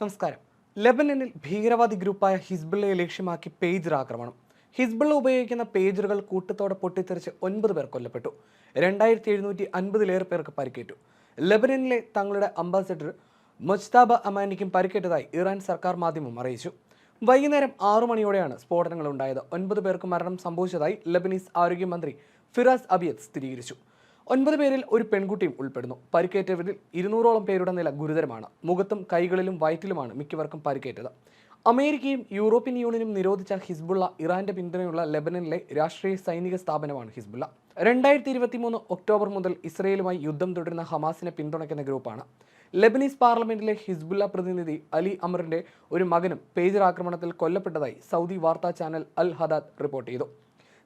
നമസ്കാരം. ലെബനനിൽ ഭീകരവാദി ഗ്രൂപ്പായ ഹിസ്ബുള്ളയെ ലക്ഷ്യമാക്കി പേജർ ആക്രമണം. ഹിസ്ബുള്ള ഉപയോഗിക്കുന്ന പേജറുകൾ കൂട്ടത്തോടെ പൊട്ടിത്തെറിച്ച് ഒൻപത് പേർ കൊല്ലപ്പെട്ടു. രണ്ടായിരത്തി എഴുന്നൂറ്റി അൻപതിലേറെ പേർക്ക് പരിക്കേറ്റു. ലെബനനിലെ തങ്ങളുടെ അംബാസഡർ മൊജ്താബ അമാനിക്കും പരിക്കേറ്റതായി ഇറാൻ സർക്കാർ മാധ്യമം അറിയിച്ചു. വൈകുന്നേരം ആറു മണിയോടെയാണ് സ്ഫോടനങ്ങൾ ഉണ്ടായത് ഒൻപത് പേർക്ക് മരണം സംഭവിച്ചതായി ലെബനീസ് ആരോഗ്യമന്ത്രി ഫിറാസ് അബിയത് സ്ഥിരീകരിച്ചു. ഒൻപത് പേരിൽ ഒരു പെൺകുട്ടിയും ഉൾപ്പെടുന്നു. പരിക്കേറ്റവരിൽ ഇരുന്നൂറോളം പേരുടെ നില ഗുരുതരമാണ്. മുഖത്തും കൈകളിലും വയറ്റിലുമാണ് മിക്കവർക്കും പരിക്കേറ്റത്. അമേരിക്കയും യൂറോപ്യൻ യൂണിയനും നിരോധിച്ച ഹിസ്ബുള്ള ഇറാന്റെ പിന്തുണയുള്ള ലെബനനിലെ രാഷ്ട്രീയ സൈനിക സ്ഥാപനമാണ് ഹിസ്ബുള്ള. രണ്ടായിരത്തി ഇരുപത്തി മൂന്ന് ഒക്ടോബർ മുതൽ ഇസ്രയേലുമായി യുദ്ധം തുടരുന്ന ഹമാസിനെ പിന്തുണയ്ക്കുന്ന ഗ്രൂപ്പാണ്. ലെബനീസ് പാർലമെന്റിലെ ഹിസ്ബുല്ല പ്രതിനിധി അലി അമറിന്റെ ഒരു മകനും പേജർ ആക്രമണത്തിൽ കൊല്ലപ്പെട്ടതായി സൗദി വാർത്താ ചാനൽ അൽ ഹദാദ് റിപ്പോർട്ട് ചെയ്തു.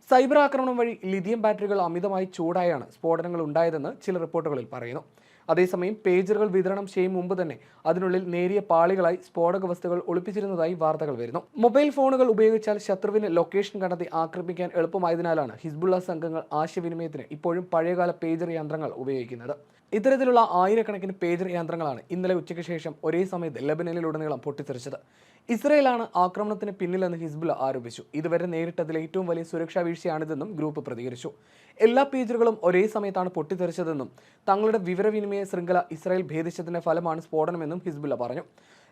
സൈബർ ആക്രമണം വഴി ലിഥിയം ബാറ്ററികൾ അമിതമായി ചൂടായാണ് സ്ഫോടനങ്ങൾ ഉണ്ടായതെന്ന് ചില റിപ്പോർട്ടുകളിൽ പറയുന്നു. അതേസമയം പേജറുകൾ വിതരണം ചെയ്യും മുമ്പ് തന്നെ അതിനുള്ളിൽ നേരിയ പാളികളായി സ്ഫോടക വസ്തുക്കൾ ഒളിപ്പിച്ചിരുന്നതായി വാർത്തകൾ വരുന്നു. മൊബൈൽ ഫോണുകൾ ഉപയോഗിച്ചാൽ ശത്രുവിന് ലൊക്കേഷൻ കണ്ടെത്തി ആക്രമിക്കാൻ എളുപ്പമായതിനാലാണ് ഹിസ്ബുള്ള സംഘങ്ങൾ ആശയവിനിമയത്തിന് ഇപ്പോഴും പഴയകാല പേജർ യന്ത്രങ്ങൾ ഉപയോഗിക്കുന്നത്. ഇത്തരത്തിലുള്ള ആയിരക്കണക്കിന് പേജർ യന്ത്രങ്ങളാണ് ഇന്നലെ ഉച്ചയ്ക്ക് ശേഷം ഒരേ സമയത്ത് ലബനനിലുടനീളം പൊട്ടിത്തെറിച്ചത്. ഇസ്രയേലാണ് ആക്രമണത്തിന് പിന്നിലെന്ന് ഹിസ്ബുല ആരോപിച്ചു. ഇതുവരെ നേരിട്ടതിൽ ഏറ്റവും വലിയ സുരക്ഷാ വീഴ്ചയാണിതെന്നും ഗ്രൂപ്പ് പ്രതികരിച്ചു. എല്ലാ പേജറുകളും ഒരേ സമയത്താണ് പൊട്ടിത്തെറിച്ചതെന്നും തങ്ങളുടെ വിവരവിനിമയ ശൃംഖല ഇസ്രായേൽ ഭേദിച്ചതിന്റെ ഫലമാണ് സ്ഫോടനമെന്നും ഹിസ്ബുല പറഞ്ഞു.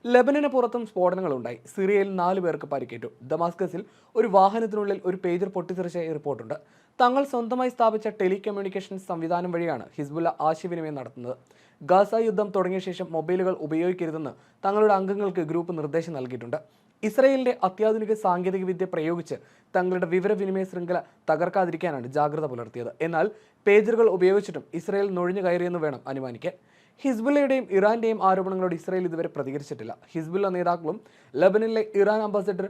ലെബനന് പുറത്തും സ്ഫോടനങ്ങളുണ്ടായി. സിറിയയിൽ നാല് പേർക്ക് പരിക്കേറ്റു. ദമാസ്കസിൽ ഒരു വാഹനത്തിനുള്ളിൽ ഒരു പേജർ പൊട്ടിത്തെറിച്ച റിപ്പോർട്ടുണ്ട്. തങ്ങൾ സ്വന്തമായി സ്ഥാപിച്ച ടെലികമ്മ്യൂണിക്കേഷൻ സംവിധാനം വഴിയാണ് ഹിസ്ബുല ആശയവിനിമയം നടത്തുന്നത്. ഗാസ യുദ്ധം തുടങ്ങിയ ശേഷം മൊബൈലുകൾ ഉപയോഗിക്കരുതെന്ന് തങ്ങളുടെ അംഗങ്ങൾക്ക് ഗ്രൂപ്പ് നിർദ്ദേശം നൽകിയിട്ടുണ്ട്. ഇസ്രയേലിന്റെ അത്യാധുനിക സാങ്കേതികവിദ്യ പ്രയോഗിച്ച് തങ്ങളുടെ വിവരവിനിമയ ശൃംഖല തകർക്കാതിരിക്കാനാണ് ജാഗ്രത പുലർത്തിയത്. എന്നാൽ പേജറുകൾ ഉപയോഗിച്ചിട്ടും ഇസ്രയേൽ നുഴഞ്ഞു കയറിയെന്ന് വേണം അനുമാനിക്കാൻ. ഹിസ്ബുള്ളയുടെയും ഇറാന്റെയും ആരോപണങ്ങളോട് ഇസ്രയേൽ ഇതുവരെ പ്രതികരിച്ചിട്ടില്ല. ഹിസ്ബുള്ള നേതാക്കളും ലബനനിലെ ഇറാൻ അംബാസഡർ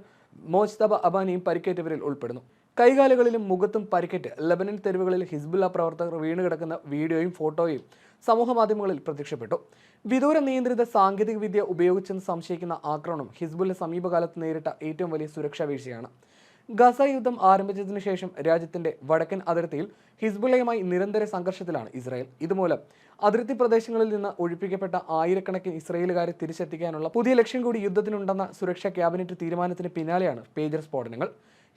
മോജ്തബ അബാനിയും പരിക്കേറ്റവരിൽ ഉൾപ്പെടുന്നു. കൈകാലുകളിലും മുഖത്തും പരിക്കേറ്റ് ലബനൻ തെരുവുകളിൽ ഹിസ്ബുല്ല പ്രവർത്തകർ വീണുകിടക്കുന്ന വീഡിയോയും ഫോട്ടോയും സമൂഹ മാധ്യമങ്ങളിൽ പ്രത്യക്ഷപ്പെട്ടു. വിദൂര നിയന്ത്രിത സാങ്കേതികവിദ്യ ഉപയോഗിച്ചെന്ന് സംശയിക്കുന്ന ആക്രമണം ഹിസ്ബുല്ല സമീപകാലത്ത് നേരിട്ട ഏറ്റവും വലിയ സുരക്ഷാ വീഴ്ചയാണ്. ഗസ യുദ്ധം ആരംഭിച്ചതിനു ശേഷം രാജ്യത്തിന്റെ വടക്കൻ അതിർത്തിയിൽ ഹിസ്ബുള്ളയുമായി നിരന്തര സംഘർഷത്തിലാണ് ഇസ്രായേൽ. ഇതുമൂലം അതിർത്തി പ്രദേശങ്ങളിൽ നിന്ന് ഒഴിപ്പിക്കപ്പെട്ട ആയിരക്കണക്കിന് ഇസ്രായേലുകാരെ തിരിച്ചെത്തിക്കാനുള്ള പുതിയ ലക്ഷ്യം കൂടി യുദ്ധത്തിനുണ്ടെന്ന സുരക്ഷാ ക്യാബിനറ്റ് തീരുമാനത്തിന് പിന്നാലെയാണ് പേജർ സ്ഫോടനങ്ങൾ.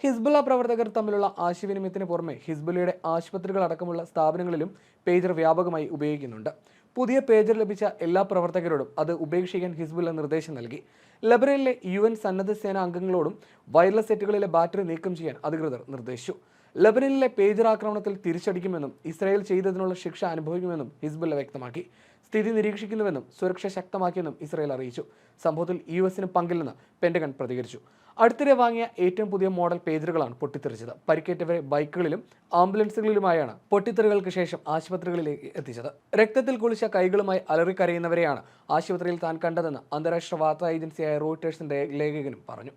ഹിസ്ബുള്ള പ്രവർത്തകർ തമ്മിലുള്ള ആശയവിനിമയത്തിന് പുറമെ ഹിസ്ബുള്ളയുടെ ആശുപത്രികൾ അടക്കമുള്ള സ്ഥാപനങ്ങളിലും പേജർ വ്യാപകമായി ഉപയോഗിക്കുന്നുണ്ട്. പുതിയ പേജർ ലഭിച്ച എല്ലാ പ്രവർത്തകരോടും അത് ഉപേക്ഷിക്കാൻ ഹിസ്ബുള്ള നിർദ്ദേശം നൽകി. ലബനനിലെ യു എൻ സന്നദ്ധ സേന അംഗങ്ങളോടും വയർലെസ് സെറ്റുകളിലെ ബാറ്ററി നീക്കം ചെയ്യാൻ അധികൃതർ നിർദ്ദേശിച്ചു. ലബനനിലെ പേജർ ആക്രമണത്തിൽ തിരിച്ചടിക്കുമെന്നും ഇസ്രായേൽ ചെയ്തതിനുള്ള ശിക്ഷ അനുഭവിക്കുമെന്നും ഹിസ്ബുള്ള വ്യക്തമാക്കി. സ്ഥിതി നിരീക്ഷിക്കുന്നുവെന്നും സുരക്ഷ ശക്തമാക്കിയെന്നും ഇസ്രായേൽ അറിയിച്ചു. സംഭവത്തിൽ യു എസിന് പങ്കില്ലെന്ന് പെൻഡഗൺ പ്രതികരിച്ചു. അടുത്തിടെ വാങ്ങിയ ഏറ്റവും പുതിയ മോഡൽ പേജറുകളാണ് പൊട്ടിത്തെറിച്ചത്. പരിക്കേറ്റവരെ ബൈക്കുകളിലും ആംബുലൻസുകളിലുമായാണ് പൊട്ടിത്തെറികൾക്ക് ശേഷം ആശുപത്രികളിലേക്ക് എത്തിച്ചത്. രക്തത്തിൽ കുളിച്ച കൈകളുമായി അലറിക്കരയുന്നവരെയാണ് ആശുപത്രിയിൽ താൻ കണ്ടതെന്ന് അന്താരാഷ്ട്ര വാർത്താ ഏജൻസിയായ റോയിട്ടേഴ്സിന്റെ ലേഖകനും പറഞ്ഞു.